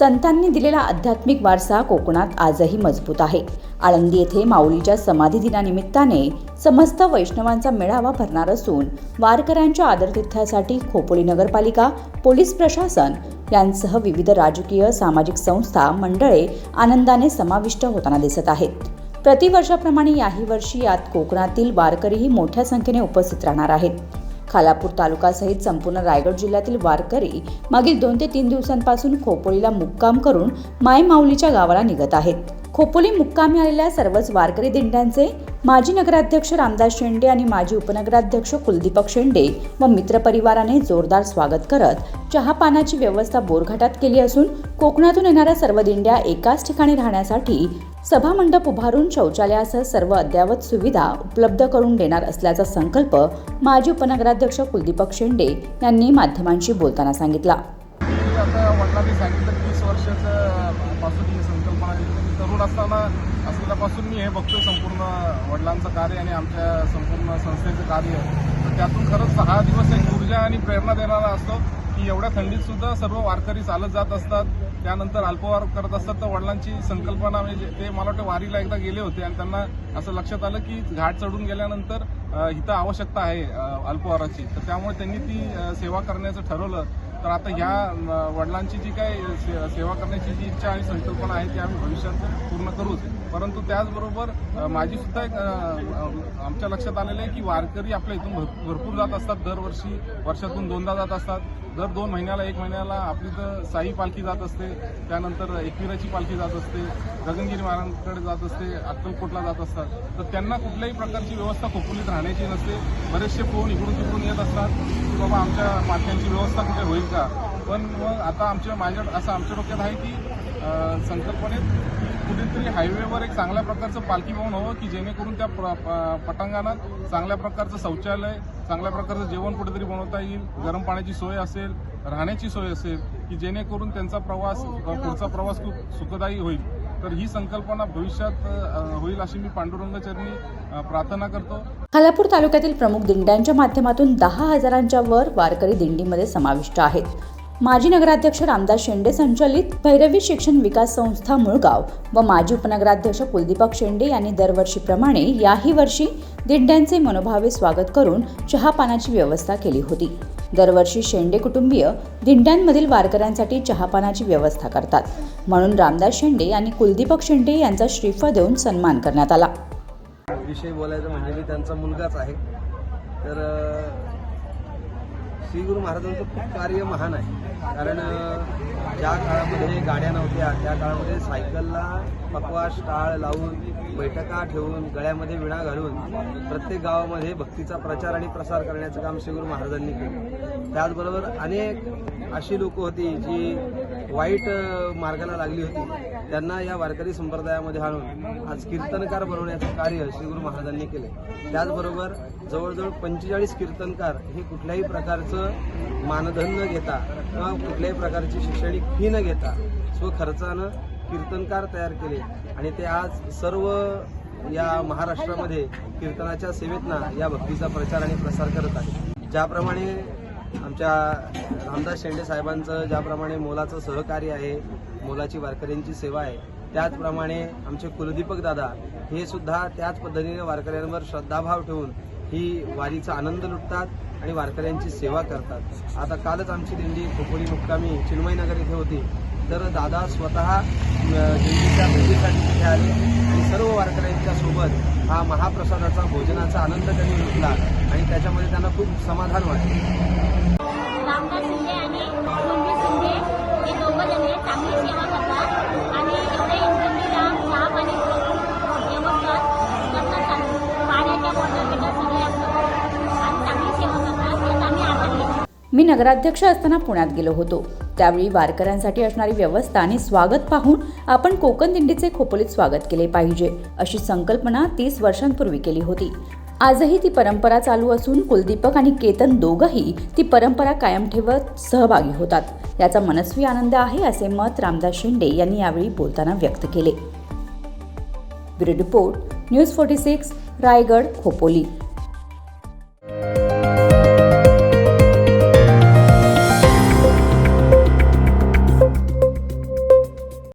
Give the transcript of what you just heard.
संतांनी दिलेला आध्यात्मिक वारसा कोकणात आजही मजबूत आहे. आळंदी येथे माऊलीच्या समाधी दिनानिमित्ताने समस्त वैष्णवांचा मेळावा भरणार असून वारकऱ्यांच्या आदरतिथ्यासाठी खोपोली नगरपालिका पोलीस प्रशासन यांसह विविध राजकीय सामाजिक संस्था मंडळे आनंदाने समाविष्ट होताना दिसत आहेत. प्रतिवर्षाप्रमाणे याही वर्षी यात कोकणातील वारकरीही मोठ्या संख्येने उपस्थित राहणार आहेत. खालापूर तालुकासहित संपूर्ण रायगड जिल्ह्यातील वारकरी मागील दोन ते तीन दिवसांपासून खोपोळीला मुक्काम करून मायमाऊलीच्या गावाला निघत आहेत. खोपोली मुक्कामी आलेल्या सर्वच वारकरी दिंड्यांचे माजी नगराध्यक्ष रामदास शेंडे आणि माजी उपनगराध्यक्ष कुलदीपक शेंडे व मित्रपरिवाराने जोरदार स्वागत करत चहा पानाची व्यवस्था बोरघाटात केली असून कोकणातून येणाऱ्या सर्व दिंड्या एकाच ठिकाणी राहण्यासाठी सभामंडप उभारून शौचालयासह सर्व अद्ययावत सुविधा उपलब्ध करून देणार असल्याचा संकल्प माजी उपनगराध्यक्ष कुलदीपक शेंडे यांनी माध्यमांशी बोलताना सांगितला. वर्षाचं पासून ही संकल्पना मी म्हणजे तरुण असताना असलेल्यापासून मी हे बघतोय संपूर्ण वडिलांचं कार्य आणि आमच्या संपूर्ण संस्थेचं कार्य. तर त्यातून खरंच सहा दिवस एक ऊर्जा आणि प्रेरणा देणारा असतो की एवढ्या थंडीत सुद्धा सर्व वारकरी चालत जात असतात. त्यानंतर अल्पवार करत असतात. तर वडिलांची संकल्पना म्हणजे ते मला वाटतं वारीला एकदा गेले होते आणि त्यांना असं लक्षात आलं की घाट चढून गेल्यानंतर इथं आवश्यकता आहे अल्पवाराची. तर त्यामुळे त्यांनी ती सेवा करण्याचं ठरवलं. तर आता ह्या वडिलांची जी काय से- सेवा करण्याची जी इच्छा आणि संकल्पना आहे ती आम्ही भविष्यात पूर्ण करूच. परंतु त्याचबरोबर माझी सुद्धा एक आमच्या लक्षात आलेलं आहे की वारकरी आपल्या इथून भर- भरपूर जात असतात. दरवर्षी वर्षातून दोनदा जात असतात. दर दोन महिन्याला एक महिन्याला आपली तर साई पालखी जात असते. त्यानंतर एकविराची पालखी जात असते. गगनगिरी महाराजांकडे जात असते. अक्कलकोटला जात असतात. तर त्यांना कुठल्याही प्रकारची व्यवस्था खोपोलीत राहण्याची नसते. बरेचसे फोन इकडून तिकडून येत असतात. की बाबा आमच्या माथ्यांची व्यवस्था कुठे होईल? का पण मग आता आमच्या माझ्या असं आमच्या डोक्यात आहे की संकल्पनेत कुठेतरी हायवेवर एक चांगल्या प्रकारचं पालखी भवन हवं की जेणेकरून त्या प्र- प- पटांगणात चांगल्या प्रकारचं शौचालय चांगल्या प्रकारचं जेवण कुठेतरी बनवता येईल गरम पाण्याची सोय असेल राहण्याची सोय असेल की जेणेकरून त्यांचा प्रवास पुढचा प्रवास खूप सुखदायी होईल. तर ही संकल्पना भविष्यात होईल अशी मी पांडुरंगचरणी प्रार्थना करतो. खालापूर तालुक्यातील प्रमुख दिंड्यांच्या माध्यमातून दहा हजारांच्या वर वारकरी दिंडीमध्ये समाविष्ट आहेत. माजी नगराध्यक्ष रामदास शेंडे संचलित भैरवी शिक्षण विकास संस्था मुळगाव व माजी उपनगराध्यक्ष कुलदीपक शेंडे यांनी दरवर्षीप्रमाणे याही वर्षी दिंड्यांचे मनोभावे स्वागत करून चहा पानाची व्यवस्था केली होती. दरवर्षी शेंडे कुटुंबीय दिंड्यांमधील वारकऱ्यांसाठी चहापानाची व्यवस्था करतात. म्हणून रामदास शेंडे आणि कुलदीपक शेंडे यांचा श्रीफळ देऊन सन्मान करण्यात आला. विषयी बोलायचं म्हणजे मी त्यांचा मुलगाच आहे. तर श्री गुरु महाराजांचं खूप कार्य महान आहे. कारण ज्या काळामध्ये गाड्या नव्हत्या त्या काळामध्ये सायकलला पकवास टाळ लावून बैठका ठेवून गळ्यामध्ये विणा घालून प्रत्येक गावामध्ये भक्तीचा प्रचार आणि प्रसार करण्याचं काम श्री गुरु महाराजांनी केलं. त्याचबरोबर अनेक अशी लोक होती जी वाईट मार्गाला लागली होती. त्यांना या वारकरी संप्रदायामध्ये आणून आज कीर्तनकार बनवण्याचं कार्य श्री गुरु महाराजांनी केले त्याचबरोबर जवळजवळ पंचेचाळीस कीर्तनकार हे कुठल्याही प्रकारचं मानधन न घेता किंवा कुठल्याही प्रकारची शैक्षणिक फी न घेता स्वखर्चानं कीर्तनकार तयार केले. आणि ते आज सर्व या महाराष्ट्रामध्ये कीर्तनाच्या सेवेतना या भक्तीचा प्रचार आणि प्रसार करत आहे ज्याप्रमाणे आमच्या रामदास शेंडे साहेबांचं ज्याप्रमाणे मोलाचं सहकार्य आहे मोलाची वारकऱ्यांची सेवा आहे त्याचप्रमाणे आमचे कुलदीपक दादा हे सुद्धा त्याच पद्धतीने वारकऱ्यांवर श्रद्धाभाव ठेवून ही वारीचा आनंद लुटतात आणि वारकऱ्यांची सेवा करतात. आता कालच आमची दिंडी खोपोली मुक्कामी चिन्मयनगर इथे होती. तर दादा स्वतः दिंडीच्या भेटीसाठी तिथे आले. सर्व वारकऱ्यांच्या सोबत हा महाप्रसादाचा भोजनाचा आनंद त्यांनी लुटला आणि त्याच्यामध्ये त्यांना खूप समाधान वाटले. रामदास शिंदे आणि शिंदे हे दोघं जण चांगली सेवा करतात आणि एवढे इंद्रजीला चहा पाणी व्यवस्था करतात पाण्याच्या बॉटल बिटल सगळे असतात आणि चांगली सेवा करतात त्यात आम्ही आभारी आहे. मी नगराध्यक्ष असताना पुण्यात गेलो होतो. त्यावेळी वारकऱ्यांसाठी असणारी व्यवस्था आणि स्वागत पाहून आपण कोकण दिंडीचे खोपोलीत स्वागत केले पाहिजे अशी संकल्पना तीस वर्षांपूर्वी केली होती. आजही ती परंपरा चालू असून कुलदीपक आणि केतन दोघंही ती परंपरा कायम ठेवत सहभागी होतात. याचा मनस्वी आनंद आहे असे मत रामदास शिंदे यांनी यावेळी बोलताना व्यक्त केले. Bureau report news forty six Raigad Khopoli.